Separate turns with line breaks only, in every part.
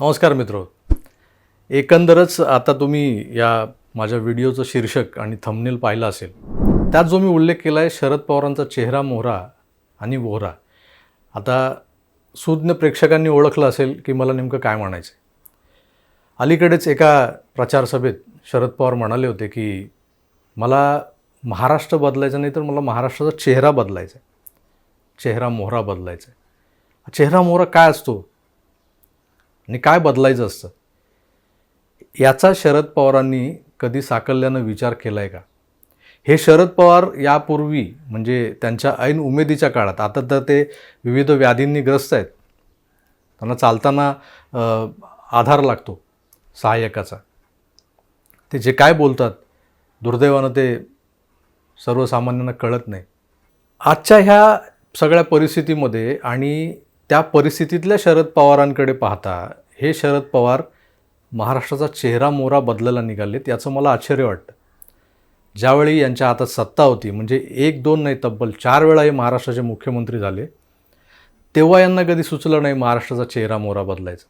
नमस्कार मित्र. एकंदरच आता तुम्ही या माझ्या व्हिडिओचं शीर्षक आणि थंबनेल पाहिलं असेल. त्यात जो मी उल्लेख केला आहे शरद पवारांचा चेहरा मोहरा आणि वोहरा. आता सुज्ञ प्रेक्षकांनी ओळखलं असेल की मला नेमकं काय म्हणायचं आहे अलीकडेच एका प्रचारसभेत शरद पवार म्हणाले होते की मला महाराष्ट्र बदलायचा नाही तर मला महाराष्ट्राचा चेहरा बदलायचा आहे चेहरा मोहरा बदलायचा आहे चेहरा मोहरा काय असतो? आणि काय बदलायचं असतं? याचा शरद पवारांनी कधी साकल्यानं विचार केला आहे का? हे शरद पवार यापूर्वी म्हणजे त्यांच्या ऐन उमेदीच्या काळात आता तर ते विविध व्याधींनी ग्रस्त आहेत. त्यांना चालताना आधार लागतो सहाय्यकाचा. ते जे काय बोलतात दुर्दैवानं ते सर्वसामान्यांना कळत नाही. आजच्या ह्या सगळ्या परिस्थितीमध्ये आणि त्या परिस्थितीतल्या शरद पवारांकडे पाहता हे शरद पवार महाराष्ट्राचा चेहरा मोहरा बदलायला निघालेत याचं मला आश्चर्य वाटतं. ज्यावेळी यांच्या हातात सत्ता होती म्हणजे एक दोन नाही तब्बल चार वेळा हे महाराष्ट्राचे मुख्यमंत्री झाले तेव्हा यांना कधी सुचलं नाही महाराष्ट्राचा चेहरा मोहरा बदलायचा.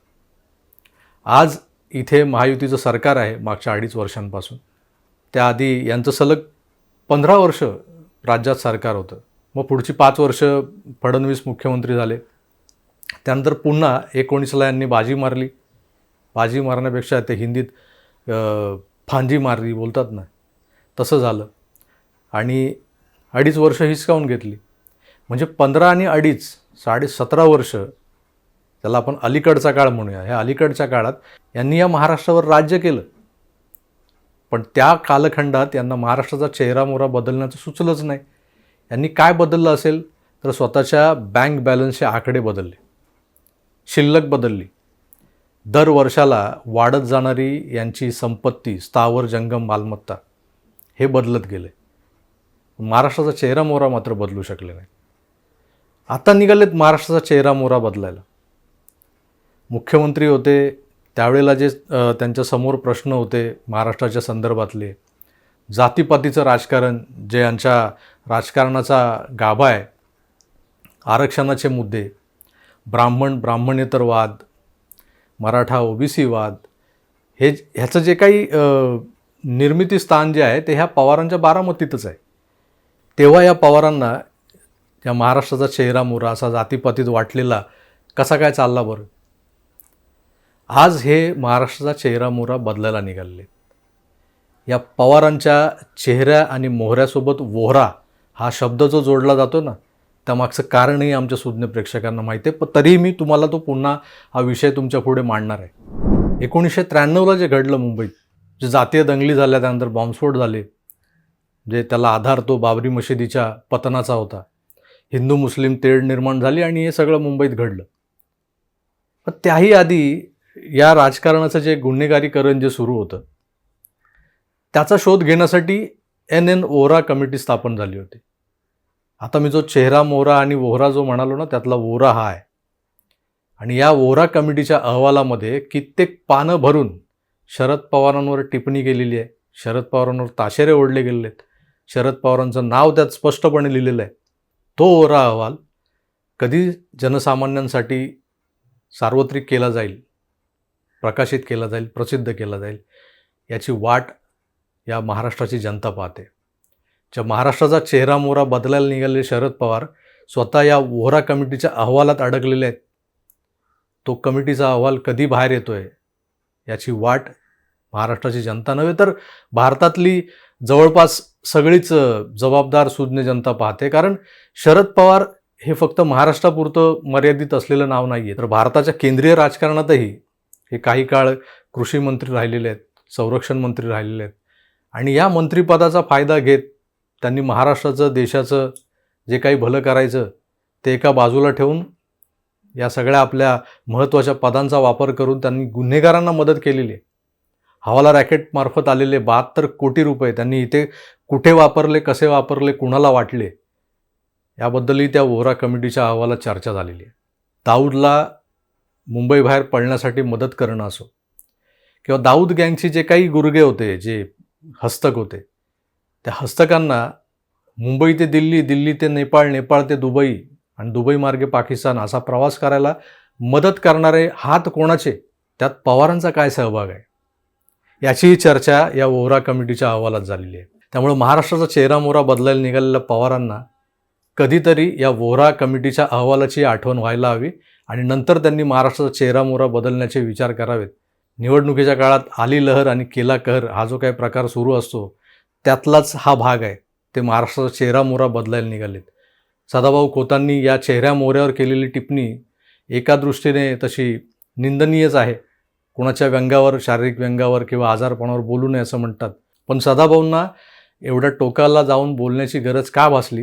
आज इथे महायुतीचं सरकार आहे मागच्या अडीच वर्षांपासून. त्याआधी यांचं सलग पंधरा वर्ष राज्यात सरकार होतं. मग पुढची पाच वर्ष फडणवीस मुख्यमंत्री झाले. त्यानंतर पुन्हा एकोणीसला यांनी बाजी मारली. बाजी मारण्यापेक्षा ते हिंदीत फांजी मारली बोलतात ना. तसं झालं. आणि अडीच वर्ष हिसकावून घेतली. म्हणजे पंधरा आणि अडीच साडे सतरा वर्ष त्याला आपण अलीकडचा काळ म्हणूया. ह्या अलीकडच्या काळात यांनी या महाराष्ट्रावर राज्य केलं. पण त्या कालखंडात यांना महाराष्ट्राचा चेहरा मोहरा बदलण्याचं सुचलंच नाही. यांनी काय बदललं असेल? तर स्वतःच्या बँक बॅलन्सचे आकडे बदलले. शिल्लक बदलली. दर वर्षाला वाढत जाणारी यांची संपत्ती स्थावर जंगम मालमत्ता हे बदलत गेले. महाराष्ट्राचा चेहरा मोहरा मात्र बदलू शकले नाही. आता निघालेत महाराष्ट्राचा चेहरा मोहरा बदलायला. मुख्यमंत्री होते त्यावेळेला जे त्यांच्यासमोर प्रश्न होते महाराष्ट्राच्या संदर्भातले. जातीपातीचं राजकारण जे यांच्या राजकारणाचा गाभा आहे आरक्षणाचे मुद्दे ब्राह्मण ब्राह्मणेतरवाद मराठा ओबीसीवाद हे ह्याचं जे काही निर्मिती स्थान जे आहे ते ह्या पवारांच्या बारामतीतच आहे. तेव्हा या पवारांना या महाराष्ट्राचा चेहरा मोरा असा जातीपातीत वाटलेला कसा काय चालला बरं? आज हे महाराष्ट्राचा चेहरा मोरा बदलायला निघाले या पवारांच्या चेहऱ्या आणि मोहऱ्यासोबत वोहरा हा शब्द जो जोडला जातो ना त्यामागचं कारणही आमच्या सुज्ञ प्रेक्षकांना माहिती आहे. पण तरीही मी तुम्हाला तो पुन्हा हा विषय तुमच्यापुढे मांडणार आहे. एकोणीसशे त्र्याण्णवला जे घडलं मुंबईत जे जातीय दंगली झाल्या त्यानंतर बॉम्बस्फोट झाले जे त्याला आधार तो बाबरी मशिदीच्या पतनाचा होता. हिंदू मुस्लिम तेढ निर्माण झाली आणि हे सगळं मुंबईत घडलं. पण त्याही आधी या राजकारणाचं जे गुन्हेगारीकरण जे सुरू होतं त्याचा शोध घेण्यासाठी एन एन ओरा कमिटी स्थापन झाली होती. आता मी जो चेहरा मोहरा आणि वोहरा जो म्हणालो ना त्यातला वोरा हा आहे. आणि या वोरा कमिटीच्या अहवालामध्ये कित्येक पानं भरून शरद पवारांवर टिप्पणी केलेली आहे. शरद पवारांवर ताशेरे ओढले गेलेले आहेत. शरद पवारांचं नाव त्यात स्पष्टपणे लिहिलेलं आहे. तो ओरा अहवाल कधी जनसामान्यांसाठी सार्वत्रिक केला जाईल प्रकाशित केला जाईल प्रसिद्ध केला जाईल याची वाट या महाराष्ट्राची जनता पाहते. ज्या महाराष्ट्राचा चेहरा मोहरा बदलायला निघालेले शरद पवार स्वतः या वोहरा कमिटीच्या अहवालात अडकलेले आहेत. तो कमिटीचा अहवाल कधी बाहेर येतो आहे याची वाट महाराष्ट्राची जनता नव्हे तर भारतातली जवळपास सगळीच जबाबदार सुज्ञ जनता पाहते. कारण शरद पवार हे फक्त महाराष्ट्रापुरतं मर्यादित असलेलं नाव नाही आहे तर भारताच्या केंद्रीय राजकारणातही हे काही काळ कृषी मंत्री राहिलेले आहेत संरक्षण मंत्री राहिलेले आहेत. आणि या मंत्रिपदाचा फायदा घेत त्यांनी महाराष्ट्राचं देशाचं जे काही भलं करायचं ते एका बाजूला ठेवून या सगळ्या आपल्या महत्त्वाच्या पदांचा वापर करून त्यांनी गुन्हेगारांना मदत केलेली आहे. हवाला रॅकेटमार्फत आलेले बहात्तर कोटी रुपये त्यांनी इथे कुठे वापरले कसे वापरले कुणाला वाटले याबद्दलही त्या वोहरा कमिटीच्या अहवालात चर्चा झालेली आहे. दाऊदला मुंबईबाहेर पळण्यासाठी मदत करणं असो किंवा दाऊद गँगचे जे काही गुरगे होते जे हस्तक होते त्या हस्तकांना मुंबई ते दिल्ली दिल्ली ते नेपाळ नेपाळ ते दुबई आणि दुबई मार्गे पाकिस्तान असा प्रवास करायला मदत करणारे हात कोणाचे? त्यात पवारांचा काय सहभाग आहे? याचीही चर्चा या वोहरा कमिटीच्या अहवालात झालेली आहे. त्यामुळे महाराष्ट्राचा चेहरा मोहरा बदलायला निघालेल्या पवारांना कधीतरी या वोहरा कमिटीच्या अहवालाची आठवण व्हायला हवी आणि नंतर त्यांनी महाराष्ट्राचा चेहरा मोहरा बदलण्याचे विचार करावेत. निवडणुकीच्या काळात आली लहर आणि केला कहर हा जो काही प्रकार सुरू असतो त्यातलाच हा भाग आहे. ते महाराष्ट्राचा चेहरा मोहरा बदलायला निघालेत. सदाभाऊ खोतांनी या चेहऱ्या मोहऱ्यावर केलेली टिप्पणी एका दृष्टीने तशी निंदनीयच आहे. कोणाच्या व्यंगावर शारीरिक व्यंगावर किंवा आजारपणावर बोलू नये असं म्हणतात. पण सदाभाऊंना एवढ्या टोकाला जाऊन बोलण्याची गरज का भासली?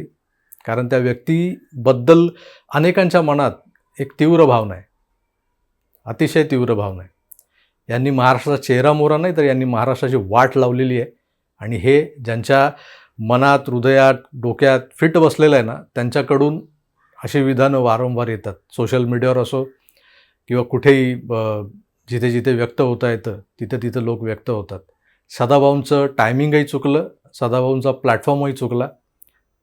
कारण त्या व्यक्तीबद्दल अनेकांच्या मनात एक तीव्र भावना आहे. अतिशय तीव्र भावना आहे. यांनी महाराष्ट्राचा चेहरा मोहरा नाही तर यांनी महाराष्ट्राची वाट लावलेली आहे. आणि हे ज्यांच्या मनात हृदयात डोक्यात फिट बसलेलं आहे ना त्यांच्याकडून अशी विधानं वारंवार येतात. सोशल मीडियावर असो किंवा कुठेही जिथे जिथे व्यक्त होता येतं तिथं तिथं लोक व्यक्त होतात. सदाभाऊंचं टायमिंगही चुकलं सदाभाऊंचा प्लॅटफॉर्मही चुकला.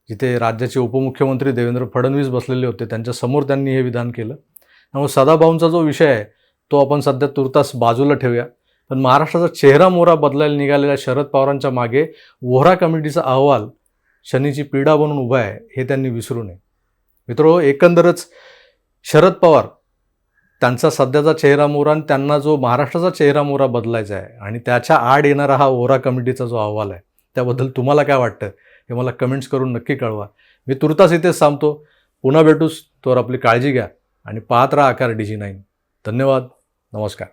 जिथे राज्याचे उपमुख्यमंत्री देवेंद्र फडणवीस बसलेले होते त्यांच्यासमोर त्यांनी हे विधान केलं. त्यामुळे सदाभाऊंचा जो विषय आहे तो आपण सध्या तुर्तास बाजूला ठेवूया. पण महाराष्ट्राचा चेहरा मोहरा बदलायला निघालेल्या शरद पवारांच्या मागे वोहरा कमिटीचा अहवाल शनीची पीडा बनून उभा आहे हे त्यांनी विसरू नये. मित्रो एकंदरच शरद पवार त्यांचा सध्याचा चेहरा मोहरा आणि त्यांना जो महाराष्ट्राचा चेहरा मोहरा बदलायचा आहे आणि त्याच्या आड येणारा हा वोहरा कमिटीचा जो अहवाल आहे त्याबद्दल तुम्हाला काय वाटतं हे मला कमेंट्स करून नक्की कळवा. मी तुर्तास इथेच सांगतो पुन्हा भेटूस तोवर आपली काळजी घ्या आणि पाहत राहा आकार डी जी नाईन. धन्यवाद. नमस्कार.